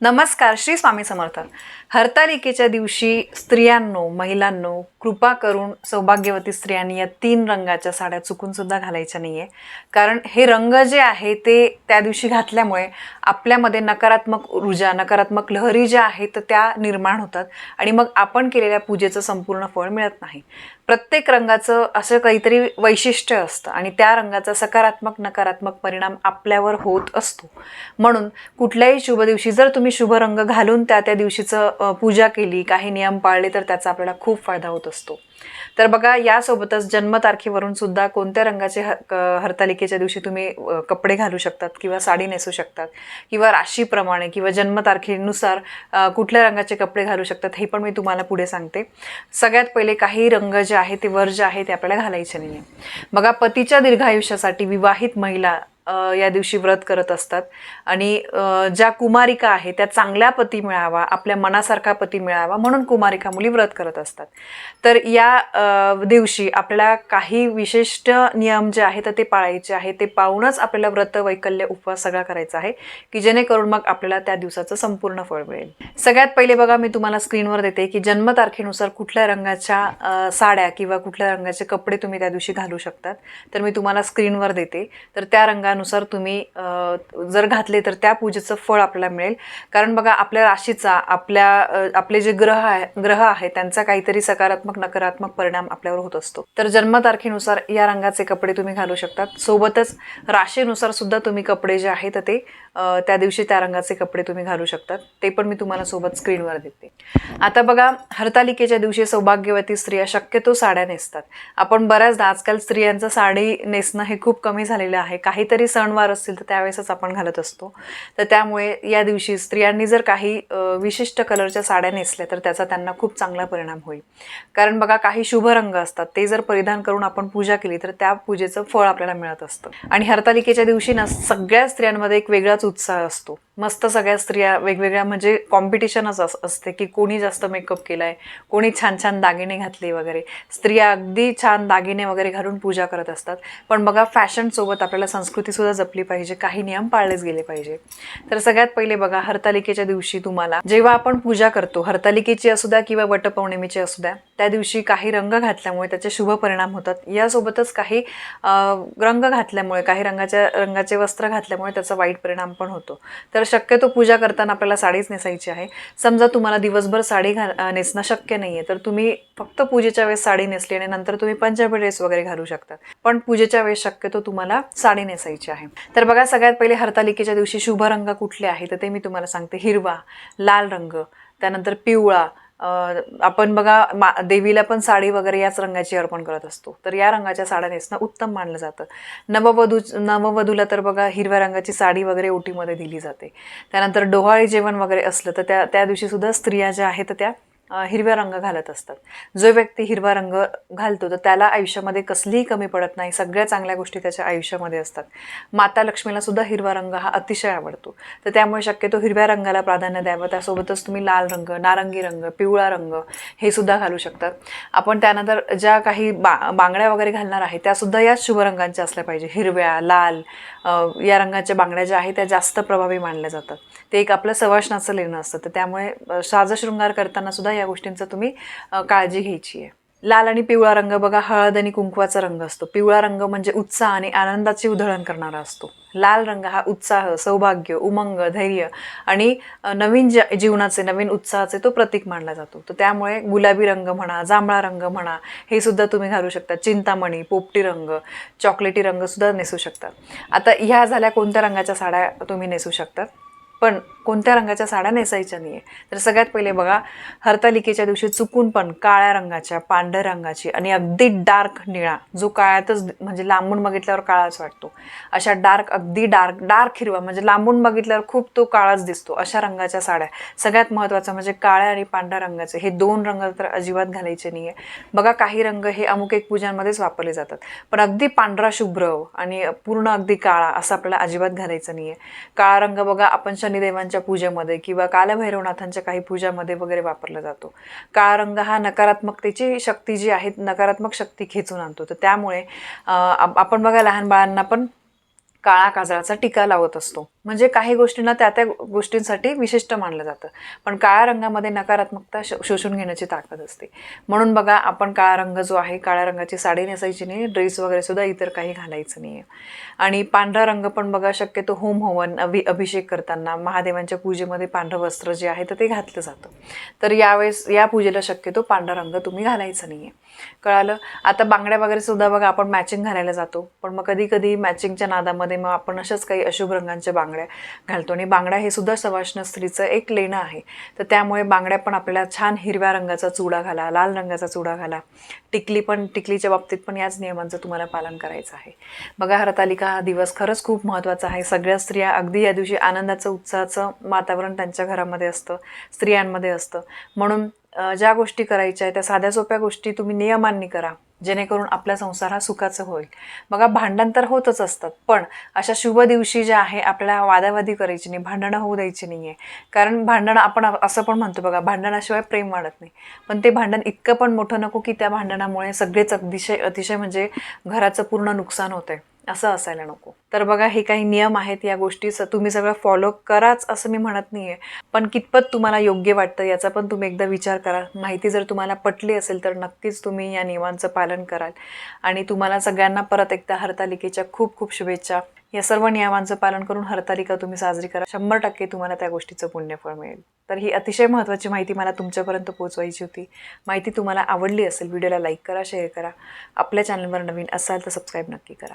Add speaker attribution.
Speaker 1: नमस्कार श्री स्वामी समर्थ. हरतालिकेच्या दिवशी स्त्रियांनो महिलांनो कृपा करून सौभाग्यवती स्त्रियांनी या तीन रंगाच्या साड्या चुकूनसुद्धा घालायच्या नाही आहे कारण हे रंग जे आहे ते त्या दिवशी घातल्यामुळे आपल्यामध्ये नकारात्मक ऊर्जा नकारात्मक लहरी ज्या आहेत त्या निर्माण होतात आणि मग आपण केलेल्या पूजेचं संपूर्ण फळ मिळत नाही. प्रत्येक रंगाचं असं काहीतरी वैशिष्ट्य असतं आणि त्या रंगाचा सकारात्मक नकारात्मक परिणाम आपल्यावर होत असतो. म्हणून कुठल्याही शुभ दिवशी जर तुम्ही शुभ रंग घालून त्या त्या दिवशीचं पूजा केली काही नियम पाळले तर त्याचा आपल्याला खूप फायदा होतो. असतो. तर बघा यासोबतच जन्मतारखेवरून सुद्धा कोणत्या रंगाचे ह हरतालिकेच्या दिवशी तुम्ही कपडे घालू शकतात किंवा साडी नेसू शकतात किंवा राशीप्रमाणे किंवा जन्मतारखेनुसार कुठल्या रंगाचे कपडे घालू शकतात हे पण मी तुम्हाला पुढे सांगते. सगळ्यात पहिले काही रंग जे आहे ते वर जे आहे ते आपल्याला घालायचे नाही बघा पतीच्या दीर्घायुष्यासाठी विवाहित महिला या दिवशी व्रत करत असतात. आणि ज्या कुमारिका आहे त्या चांगल्या पती मिळावा आपल्या मनासारखा पती मिळावा म्हणून कुमारिका मुली व्रत करत असतात. तर या दिवशी आपल्याला काही विशिष्ट नियम जे आहेत ते पाळायचे आहे ते पाळूनच आपल्याला व्रत वैकल्य उपवास सगळा करायचा आहे की जेणेकरून मग आपल्याला त्या दिवसाचं संपूर्ण फळ मिळेल. सगळ्यात पहिले बघा मी तुम्हाला स्क्रीनवर देते की जन्मतारखेनुसार कुठल्या रंगाच्या साड्या किंवा कुठल्या रंगाचे कपडे तुम्ही त्या दिवशी घालू शकतात. तर मी तुम्हाला स्क्रीनवर देते. तर त्या त्यानुसार तुम्ही जर घातले तर त्या पूजेचं फळ आपल्याला मिळेल. कारण बघा आपल्या राशीचा आपल्या आपले जे ग्रह आहे ग्रह आहे त्यांचा काहीतरी सकारात्मक नकारात्मक परिणाम आपल्यावर होत असतो. तर जन्मतारखेनुसार या रंगाचे कपडे तुम्ही घालू शकतात. सोबतच राशीनुसार सुद्धा तुम्ही कपडे जे आहेत ते त्या दिवशी त्या रंगाचे कपडे तुम्ही घालू शकतात. ते पण मी तुम्हाला सोबत स्क्रीनवर देते. आता बघा हरतालिकेच्या दिवशी सौभाग्यवती स्त्रिया शक्यतो साड्या नेसतात. आपण बऱ्याचदा आजकाल स्त्रियांचं साडी नेसणं हे खूप कमी झालेलं आहे. काहीतरी सणवार असतील तर त्यावेळेसच आपण घालत असतो. तर त्यामुळे या दिवशी स्त्रियांनी जर काही विशिष्ट कलरच्या साड्या नेसल्या तर त्याचा त्यांना खूप चांगला परिणाम होईल. कारण बघा काही शुभ रंग असतात ते जर परिधान करून आपण पूजा केली तर त्या पूजेचं फळ आपल्याला मिळत असतं. आणि हरतालिकेच्या दिवशी ना सगळ्या स्त्रियांमध्ये एक वेगळाच उत्साह असतो. मस्त सगळ्या स्त्रिया वेगवेगळ्या म्हणजे कॉम्पिटिशनच अस असते की कोणी जास्त मेकअप केलाय कोणी छान छान दागिने घातले वगैरे. स्त्रिया अगदी छान दागिने वगैरे घालून पूजा करत असतात. पण बघा फॅशनसोबत आपल्याला संस्कृतीसुद्धा जपली पाहिजे काही नियम पाळलेच गेले पाहिजे. तर सगळ्यात पहिले बघा हरतालिकेच्या दिवशी तुम्हाला जेव्हा आपण पूजा करतो हरतालिकेची असू द्या किंवा वटपौर्णिमेची असू द्या त्या दिवशी काही रंग घातल्यामुळे त्याचे शुभ परिणाम होतात. यासोबतच काही रंग घातल्यामुळे काही रंगाच्या रंगाचे वस्त्र घातल्यामुळे त्याचा वाईट परिणाम पण होतो. तर शक्यतो पूजा करताना आपल्याला साडीच नेसायची आहे. समजा तुम्हाला दिवसभर साडी घा नेसणं शक्य नाही आहे तर तुम्ही फक्त पूजेच्या वेळेस साडी नेसली आणि नंतर तुम्ही पंजाबी ड्रेस वगैरे घालू शकता. पण पूजेच्या वेळेस शक्यतो तुम्हाला साडी नेसायची आहे. तर बघा सगळ्यात पहिले हरतालिकेच्या दिवशी शुभ रंग कुठले आहे? तर ते मी तुम्हाला सांगते. हिरवा लाल रंग त्यानंतर पिवळा आपण बघा मा देवीला पण साडी वगैरे याच रंगाची अर्पण करत असतो. तर या रंगाच्या साड्या नेसणं उत्तम मानलं जातं. नववधू नववधूला तर बघा हिरव्या रंगाची साडी वगैरे ओटीमध्ये दिली जाते. त्यानंतर डोहाळी जेवण वगैरे असलं तर त्या त्या दिवशीसुद्धा स्त्रिया ज्या आहेत त्या हिरव्या रंग घालत असतात. जो व्यक्ती हिरवा रंग घालतो तर त्याला आयुष्यामध्ये कसलीही कमी पडत नाही. सगळ्या चांगल्या गोष्टी त्याच्या आयुष्यामध्ये असतात. माता लक्ष्मीला सुद्धा हिरवा रंग हा अतिशय आवडतो. तर त्यामुळे शक्यतो हिरव्या रंगाला प्राधान्य द्यावं. त्यासोबतच तुम्ही लाल रंग नारंगी रंग पिवळा रंग हे सुद्धा घालू शकतात. आपण त्यानंतर ज्या काही बा बांगड्या वगैरे घालणार आहे त्यासुद्धा याच शुभ रंगांच्या असल्या पाहिजे. हिरव्या लाल या रंगाच्या बांगड्या ज्या आहेत त्या जास्त प्रभावी मानल्या जातात. ते एक आपलं सवाशनाचं लेणं असतं. तर त्यामुळे साजशृंगार करताना सुद्धा या गोष्टींचा तुम्ही काळजी घ्यायची आहे. लाल आणि पिवळा रंग बघा हळद आणि कुंकवाचा रंग असतो. पिवळा रंग म्हणजे उत्साह आणि आनंदाची उधळण करणारा असतो. लाल रंग हा उत्साह सौभाग्य उमंग धैर्य आणि नवीन ज जीवनाचे नवीन उत्साहाचे तो प्रतीक मानला जातो. तर त्यामुळे गुलाबी रंग म्हणा जांभळा रंग म्हणा हे सुद्धा तुम्ही घालू शकता. चिंतामणी पोपटी रंग चॉकलेटी रंग सुद्धा नेसू शकतात आता ह्या झाल्या कोणत्या रंगाच्या साड्या तुम्ही नेसू शकतात पण कोणत्या रंगाच्या साड्या नेसायच्या नाही आहे तर सगळ्यात पहिले बघा हरतालिकेच्या दिवशी चुकून पण काळ्या रंगाच्या पांढऱ्या रंगाची आणि अगदी डार्क निळा जो काळ्यातच म्हणजे लांबून बघितल्यावर काळाच वाटतो. अशा डार्क अगदी डार्क डार्क हिरवा म्हणजे लांबून बघितल्यावर खूप तो काळाच दिसतो अशा रंगाच्या साड्या. सगळ्यात महत्त्वाचं म्हणजे काळ्या आणि पांढऱ्या रंगाचे हे दोन रंग तर अजिबात घालायचे नाही आहे बघा काही रंग हे अमुक एक पूजांमध्येच वापरले जातात पण अगदी पांढरा शुभ्र आणि पूर्ण अगदी काळा असं आपल्याला अजिबात घालायचं नाही आहे काळा रंग बघा आपण शनिदेवांच्या पूजेमध्ये किंवा कालभैरवनाथांच्या काही पूजामध्ये वगैरे वापरला जातो. काळा रंग हा नकारात्मकतेची शक्ती जी आहे नकारात्मक शक्ती खेचून आणतो. तर त्यामुळे आपण बघा लहान बाळांना पण काळा काजळाचा टीका लावत असतो. म्हणजे काही गोष्टींना त्या त्या गोष्टींसाठी विशिष्ट मानलं जातं. पण काळ्या रंगामध्ये नकारात्मकता श शोषून घेण्याची ताकद असते. म्हणून बघा आपण काळा रंग जो आहे काळ्या रंगाची साडी नेसायची नाही ड्रेस वगैरे सुद्धा इतर काही घालायचं नाही आहे आणि पांढरा रंग पण बघा शक्यतो होम हवन अभि अभिषेक करताना महादेवांच्या पूजेमध्ये पांढरं वस्त्र जे आहे तर ते घातलं जातं. तर यावेळेस या पूजेला शक्यतो पांढरा रंग तुम्ही घालायचा नाही आहे कळालं? आता बांगड्या वगैरे सुद्धा बघा आपण मॅचिंग घालायला जातो. पण मग कधी कधी मॅचिंगच्या नादामध्ये मग आपण अशाच काही अशुभ रंगांच्या बांगड्या घालतो. आणि बांगड्या हे सुद्धा सवाष्ण स्त्रीचं एक लेणं आहे. तर त्यामुळे बांगड्या पण आपल्याला छान हिरव्या रंगाचा चुडा घाला लाल रंगाचा चुडा घाला. टिकली पण टिकलीच्या बाबतीत पण याच नियमांचं तुम्हाला पालन करायचं आहे. बघा हरतालिका हा दिवस खरंच खूप महत्त्वाचा आहे. सगळ्या स्त्रिया अगदी या दिवशी आनंदाचं उत्साहाचं वातावरण त्यांच्या घरामध्ये असतं स्त्रियांमध्ये असतं. म्हणून ज्या गोष्टी करायच्या आहेत त्या साध्या सोप्या गोष्टी तुम्ही नियमांनी करा. जेणेकरून आपला संसार हा सुखाचा होईल. बघा भांडण तर होतच असतात पण अशा शुभ दिवशी ज्या आहे आपल्याला वादावादी करायची नाही भांडणं होऊ द्यायची नाही आहे कारण भांडणं आपण असं पण म्हणतो बघा भांडणाशिवाय प्रेम वाढत नाही. पण ते भांडण इतकं पण मोठं नको की त्या भांडणामुळे सगळेच अतिशय अतिशय म्हणजे घराचं पूर्ण नुकसान होतं आहे असं असायला नको. तर बघा हे काही नियम आहेत या गोष्टी स तुम्ही सगळं फॉलो कराच असं मी म्हणत नाही आहे पण कितपत तुम्हाला योग्य वाटतं याचा पण तुम्ही एकदा विचार करा. माहिती जर तुम्हाला पटली असेल तर नक्कीच तुम्ही या नियमांचं पालन कराल. आणि तुम्हाला सगळ्यांना परत एकदा हरतालिकेच्या खूप खूप शुभेच्छा. या सर्व नियमांचं पालन करून हरतालिका तुम्ही साजरी करा. शंभर टक्के तुम्हाला त्या गोष्टीचं पुण्यफळ मिळेल. तर ही अतिशय महत्त्वाची माहिती मला तुमच्यापर्यंत पोहोचवायची होती. माहिती तुम्हाला आवडली असेल व्हिडिओला लाईक करा शेअर करा. आपल्या चॅनलवर नवीन असाल तर सबस्क्राईब नक्की करा.